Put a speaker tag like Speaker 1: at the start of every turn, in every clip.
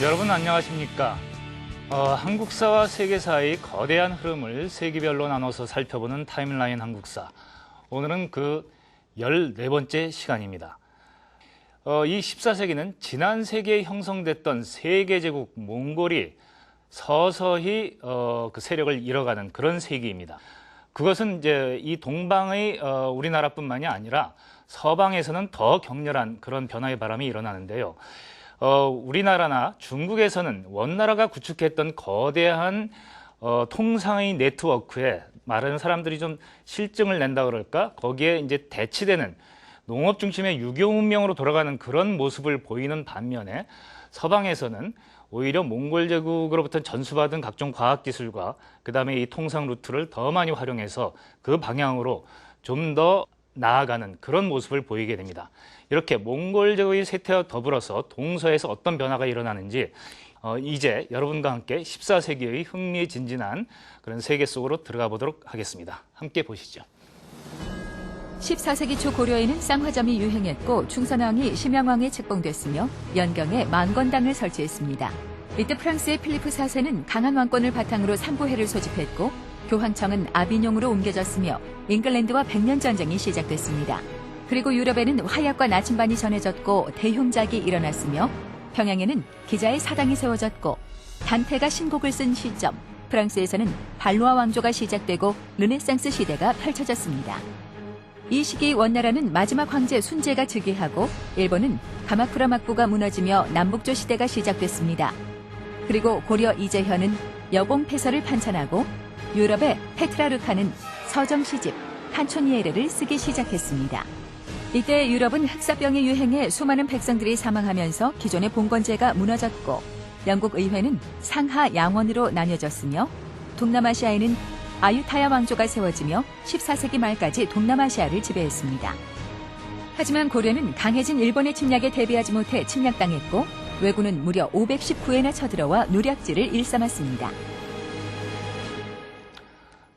Speaker 1: 여러분 안녕하십니까? 어, 한국사와 세계사의 거대한 흐름을 세기별로 나눠서 살펴보는 타임라인 한국사. 오늘은 그 14번째 시간입니다. 어, 이 14세기는 지난 세기에 형성됐던 세계제국 몽골이 서서히 어, 그 세력을 잃어가는 그런 세기입니다. 그것은 이제 이 동방의 어, 우리나라뿐만이 아니라 서방에서는 더 격렬한 그런 변화의 바람이 일어나는데요. 어, 우리나라나 중국에서는 원나라가 구축했던 거대한 어, 통상의 네트워크에 많은 사람들이 좀 실증을 낸다 그럴까? 거기에 이제 대치되는 농업 중심의 유교 문명으로 돌아가는 그런 모습을 보이는 반면에 서방에서는 오히려 몽골 제국으로부터 전수받은 각종 과학 기술과 그다음에 이 통상 루트를 더 많이 활용해서 그 방향으로 좀더 나아가는 그런 모습을 보이게 됩니다. 이렇게 몽골 제국의 쇠퇴와 더불어서 동서에서 어떤 변화가 일어나는지 어, 이제 여러분과 함께 14세기의 흥미진진한 그런 세계 속으로 들어가 보도록 하겠습니다. 함께 보시죠.
Speaker 2: 14세기 초 고려에는 쌍화점이 유행했고 충선왕이 심양왕에 책봉됐으며 연경에 만건당을 설치했습니다. 이때 프랑스의 필리프 4세는 강한 왕권을 바탕으로 삼부해를 소집했고 교황청은 아비뇽으로 옮겨졌으며 잉글랜드와 백년 전쟁이 시작됐습니다. 그리고 유럽에는 화약과 나침반이 전해졌고 대흉작이 일어났으며 평양에는 기자의 사당이 세워졌고 단테가 신곡을 쓴 시점 프랑스에서는 발로아 왕조가 시작되고 르네상스 시대가 펼쳐졌습니다. 이 시기 원나라는 마지막 황제 순제가 즉위하고 일본은 가마쿠라 막부가 무너지며 남북조 시대가 시작됐습니다. 그리고 고려 이재현은 여공 폐설을 판찬하고 유럽의 페트라르카는 서정 시집 칸초니에레를 쓰기 시작했습니다. 이때 유럽은 흑사병이 유행해 수많은 백성들이 사망하면서 기존의 봉건제가 무너졌고 영국 의회는 상하 양원으로 나뉘어졌으며 동남아시아에는 아유타야 왕조가 세워지며 14세기 말까지 동남아시아를 지배했습니다. 하지만 고려는 강해진 일본의 침략에 대비하지 못해 침략당했고 왜군은 무려 519회나 쳐들어와 누략지를 일삼았습니다.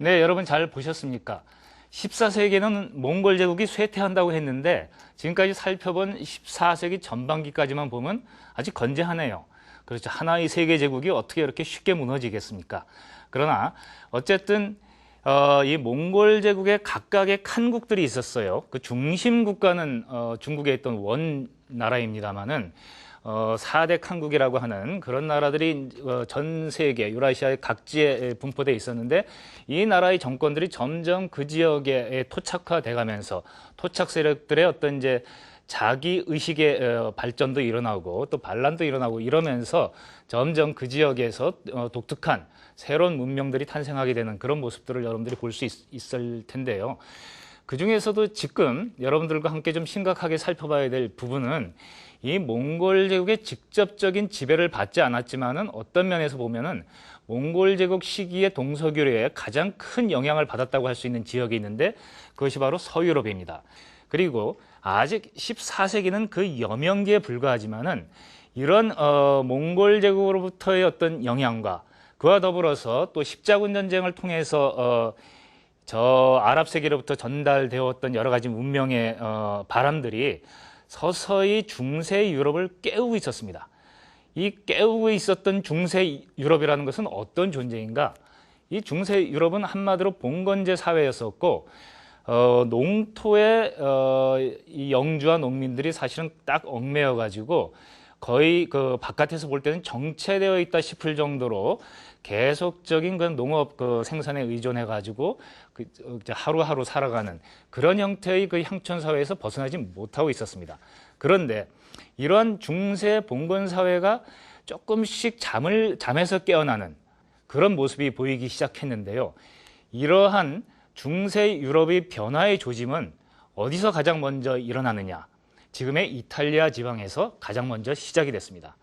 Speaker 1: 네, 여러분 잘 보셨습니까? 14세기에는 몽골 제국이 쇠퇴한다고 했는데 지금까지 살펴본 14세기 전반기까지만 보면 아직 건재하네요. 그렇죠. 하나의 세계 제국이 어떻게 이렇게 쉽게 무너지겠습니까? 그러나 어쨌든 어, 이 몽골 제국의 각각의 칸국들이 있었어요. 그 중심 국가는 어, 중국에 있던 원 나라입니다만은 어, 4대 칸국이라고 하는 그런 나라들이 어, 전 세계 유라시아의 각지에 분포돼 있었는데 이 나라의 정권들이 점점 그 지역에 토착화돼 가면서 토착 세력들의 어떤 이제 자기 의식의 어, 발전도 일어나고 또 반란도 일어나고 이러면서 점점 그 지역에서 어, 독특한 새로운 문명들이 탄생하게 되는 그런 모습들을 여러분들이 볼 수 있을 텐데요. 그 중에서도 지금 여러분들과 함께 좀 심각하게 살펴봐야 될 부분은 이 몽골 제국의 직접적인 지배를 받지 않았지만은 어떤 면에서 보면은 몽골 제국 시기의 동서교류에 가장 큰 영향을 받았다고 할 수 있는 지역이 있는데 그것이 바로 서유럽입니다. 그리고 아직 14세기는 그 여명기에 불과하지만은 이런 어, 몽골 제국으로부터의 어떤 영향과 그와 더불어서 또 십자군 전쟁을 통해서 어, 저 아랍 세계로부터 전달되었던 여러 가지 문명의 어, 바람들이 서서히 중세 유럽을 깨우고 있었습니다. 이 깨우고 있었던 중세 유럽이라는 것은 어떤 존재인가? 이 중세 유럽은 한마디로 봉건제 사회였었고 어, 농토에 어, 이 영주와 농민들이 사실은 딱 얽매여 가지고 거의 그 바깥에서 볼 때는 정체되어 있다 싶을 정도로 계속적인 그 농업 그 생산에 의존해 가지고 그 하루하루 살아가는 그런 형태의 그 향촌 사회에서 벗어나지 못하고 있었습니다. 그런데 이러한 중세 봉건 사회가 조금씩 잠을 잠에서 깨어나는 그런 모습이 보이기 시작했는데요. 이러한 중세 유럽의 변화의 조짐은 어디서 가장 먼저 일어나느냐? 지금의 이탈리아 지방에서 가장 먼저 시작이 됐습니다.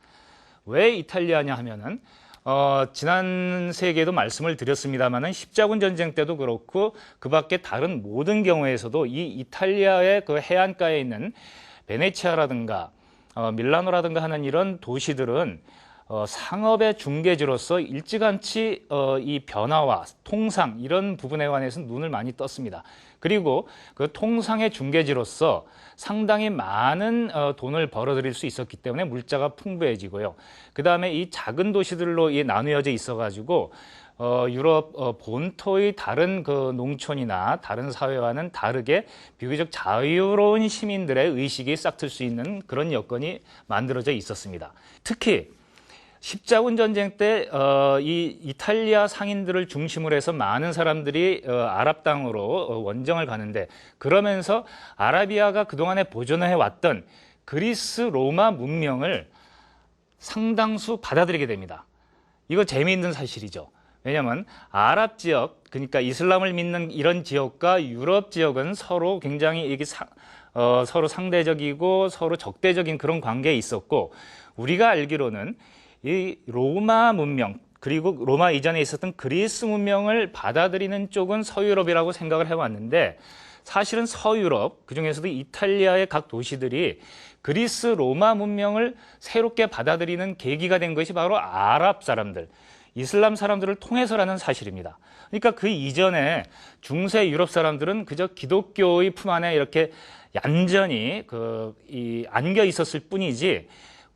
Speaker 1: 왜 이탈리아냐 하면은 어, 지난 세기에도 말씀을 드렸습니다만은 십자군 전쟁 때도 그렇고 그 밖에 다른 모든 경우에서도 이 이탈리아의 그 해안가에 있는 베네치아라든가 어, 밀라노라든가 하는 이런 도시들은 어, 상업의 중개지로서 일찌감치 어, 이 변화와 통상 이런 부분에 관해서 눈을 많이 떴습니다. 그리고 그 통상의 중개지로서 상당히 많은 어, 돈을 벌어들일 수 있었기 때문에 물자가 풍부해지고요. 그 다음에 이 작은 도시들로 이 나누어져 있어가지고 어, 유럽 어, 본토의 다른 그 농촌이나 다른 사회와는 다르게 비교적 자유로운 시민들의 의식이 싹틀 수 있는 그런 여건이 만들어져 있었습니다. 특히 십자군 전쟁 때 어, 이 이탈리아 상인들을 중심으로 해서 많은 사람들이 어, 아랍 땅으로 어, 원정을 가는데 그러면서 아라비아가 그동안에 보존해 왔던 그리스 로마 문명을 상당수 받아들이게 됩니다. 이거 재미있는 사실이죠. 왜냐하면 아랍 지역, 그러니까 이슬람을 믿는 이런 지역과 유럽 지역은 서로 굉장히 이게 사- 어, 서로 상대적이고 서로 적대적인 그런 관계에 있었고 우리가 알기로는 이 로마 문명 그리고 로마 이전에 있었던 그리스 문명을 받아들이는 쪽은 서유럽이라고 생각을 해왔는데 사실은 서유럽 그중에서도 이탈리아의 각 도시들이 그리스 로마 문명을 새롭게 받아들이는 계기가 된 것이 바로 아랍 사람들 이슬람 사람들을 통해서라는 사실입니다. 그러니까 그 이전에 중세 유럽 사람들은 그저 기독교의 품 안에 이렇게 얌전히 그 이 안겨 있었을 뿐이지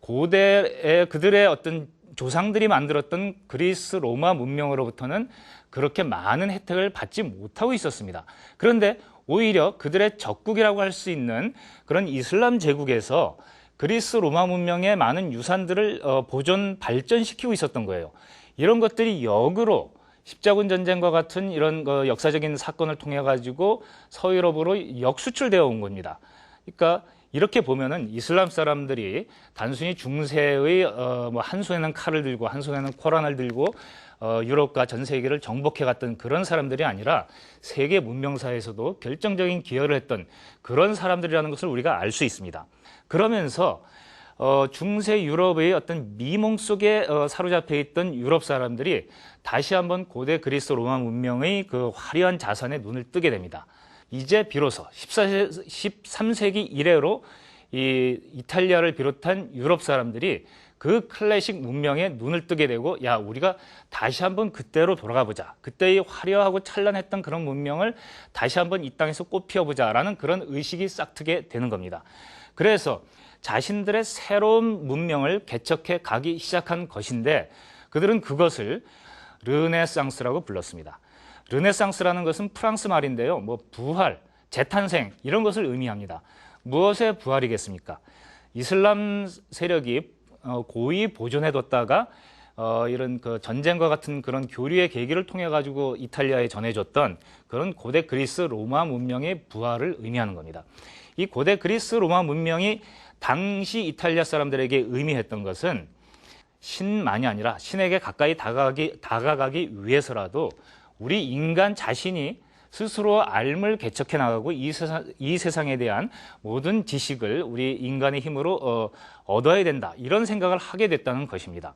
Speaker 1: 고대의 그들의 어떤 조상들이 만들었던 그리스 로마 문명으로부터는 그렇게 많은 혜택을 받지 못하고 있었습니다. 그런데 오히려 그들의 적국이라고 할 수 있는 그런 이슬람 제국에서 그리스 로마 문명의 많은 유산들을 어, 보존 발전시키고 있었던 거예요. 이런 것들이 역으로 십자군 전쟁과 같은 이런 그 역사적인 사건을 통해 가지고 서유럽으로 역수출되어 온 겁니다. 그러니까 이렇게 보면은 이슬람 사람들이 단순히 중세의 어, 뭐한 손에는 칼을 들고 한 손에는 코란을 들고 어, 유럽과 전 세계를 정복해 갔던 그런 사람들이 아니라 세계 문명사에서도 결정적인 기여를 했던 그런 사람들이라는 것을 우리가 알 수 있습니다. 그러면서 어, 중세 유럽의 어떤 미몽 속에 어, 사로잡혀 있던 유럽 사람들이 다시 한번 고대 그리스 로마 문명의 그 화려한 자산에 눈을 뜨게 됩니다. 이제 비로소 14세, 13세기 이래로 이 이탈리아를 비롯한 유럽 사람들이 그 클래식 문명에 눈을 뜨게 되고 야 우리가 다시 한번 그때로 돌아가 보자 그때의 화려하고 찬란했던 그런 문명을 다시 한번 이 땅에서 꽃피워 보자라는 그런 의식이 싹트게 되는 겁니다. 그래서 자신들의 새로운 문명을 개척해 가기 시작한 것인데 그들은 그것을 르네상스라고 불렀습니다. 르네상스라는 것은 프랑스 말인데요. 뭐 부활, 재탄생 이런 것을 의미합니다. 무엇의 부활이겠습니까? 이슬람 세력이 어, 고의 보존해뒀다가 어, 이런 그 전쟁과 같은 그런 교류의 계기를 통해 가지고 이탈리아에 전해줬던 그런 고대 그리스 로마 문명의 부활을 의미하는 겁니다. 이 고대 그리스 로마 문명이 당시 이탈리아 사람들에게 의미했던 것은 신만이 아니라 신에게 가까이 다가가기, 다가가기 위해서라도 우리 인간 자신이 스스로 알을 개척해 나가고 이, 세상, 이 세상에 대한 모든 지식을 우리 인간의 힘으로 어, 얻어야 된다. 이런 생각을 하게 됐다는 것입니다.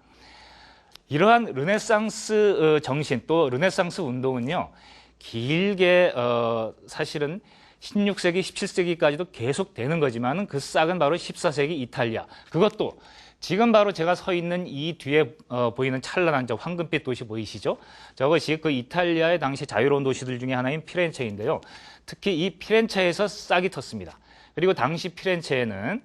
Speaker 1: 이러한 르네상스 어, 정신 또 르네상스 운동은요 길게 어, 사실은 16세기, 17세기까지도 계속 되는 거지만은 그 싹은 바로 14세기 이탈리아. 그것도 지금 바로 제가 서 있는 이 뒤에 어, 보이는 찬란한 저 황금빛 도시 보이시죠? 저것이 그 이탈리아의 당시 자유로운 도시들 중에 하나인 피렌체인데요. 특히 이 피렌체에서 싹이 텄습니다. 그리고 당시 피렌체에는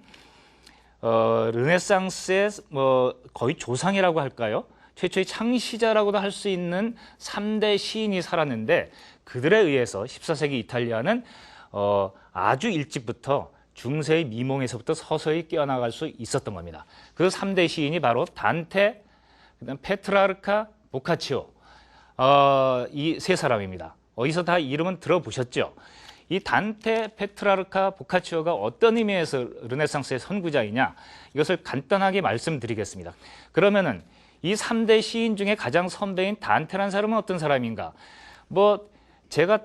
Speaker 1: 어, 르네상스의 뭐 거의 조상이라고 할까요? 최초의 창시자라고도 할 수 있는 3대 시인이 살았는데 그들에 의해서 14세기 이탈리아는 어, 아주 일찍부터 중세의 미몽에서부터 서서히 깨어나갈 수 있었던 겁니다. 그 3대 시인이 바로 단테, 그다음 페트라르카, 보카치오 어, 이 세 사람입니다. 어디서 다 이름은 들어보셨죠? 이 단테, 페트라르카, 보카치오가 어떤 의미에서 르네상스의 선구자이냐 이것을 간단하게 말씀드리겠습니다. 그러면은 이 3대 시인 중에 가장 선배인 단테란 사람은 어떤 사람인가? 뭐 제가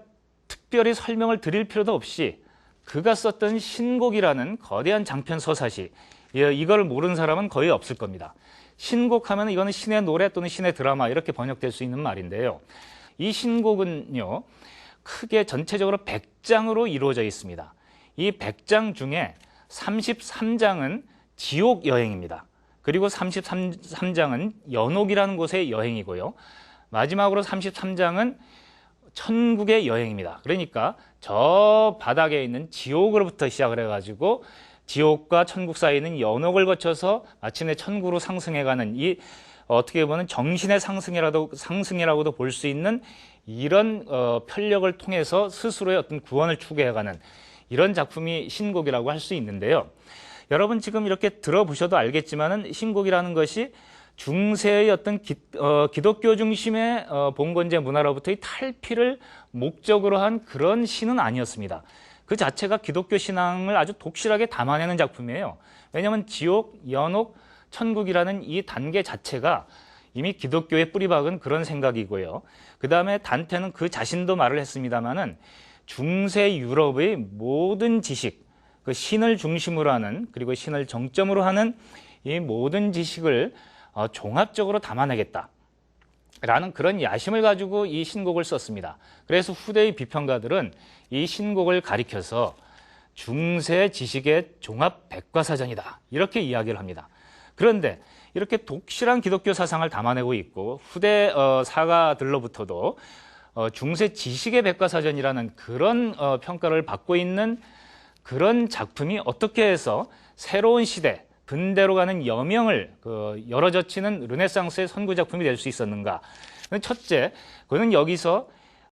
Speaker 1: 특별히 설명을 드릴 필요도 없이 그가 썼던 신곡이라는 거대한 장편 서사시 예, 이걸 모르는 사람은 거의 없을 겁니다. 신곡하면 이거는 신의 노래 또는 신의 드라마 이렇게 번역될 수 있는 말인데요. 이 신곡은요 크게 전체적으로 100장으로 이루어져 있습니다. 이 100장 중에 33장은 지옥 여행입니다. 그리고 33장은 연옥이라는 곳의 여행이고요. 마지막으로 33장은 천국의 여행입니다. 그러니까 저 바닥에 있는 지옥으로부터 시작을 해가지고 지옥과 천국 사이에 있는 연옥을 거쳐서 마침내 천국으로 상승해가는 이 어떻게 보면 정신의 상승이라도 상승이라고도 볼 수 있는 이런 어, 편력을 통해서 스스로의 어떤 구원을 추구해가는 이런 작품이 신곡이라고 할 수 있는데요. 여러분 지금 이렇게 들어보셔도 알겠지만은 신곡이라는 것이 중세의 어떤 기, 어, 기독교 중심의 어, 봉건제 문화로부터의 탈피를 목적으로 한 그런 시는 아니었습니다. 그 자체가 기독교 신앙을 아주 독실하게 담아내는 작품이에요. 왜냐하면 지옥, 연옥, 천국이라는 이 단계 자체가 이미 기독교의 뿌리박은 그런 생각이고요. 그 다음에 단테는 그 자신도 말을 했습니다마는 중세 유럽의 모든 지식, 그 신을 중심으로 하는 그리고 신을 정점으로 하는 이 모든 지식을 어, 종합적으로 담아내겠다. 라는 그런 야심을 가지고 이 신곡을 썼습니다. 그래서 후대의 비평가들은 이 신곡을 가리켜서 중세 지식의 종합 백과사전이다. 이렇게 이야기를 합니다. 그런데 이렇게 독실한 기독교 사상을 담아내고 있고 후대 어, 사가들로부터도 어, 중세 지식의 백과사전이라는 그런 어, 평가를 받고 있는 그런 작품이 어떻게 해서 새로운 시대, 근대로 가는 여명을 그 열어젖히는 르네상스의 선구 작품이 될 수 있었는가? 첫째, 그는 여기서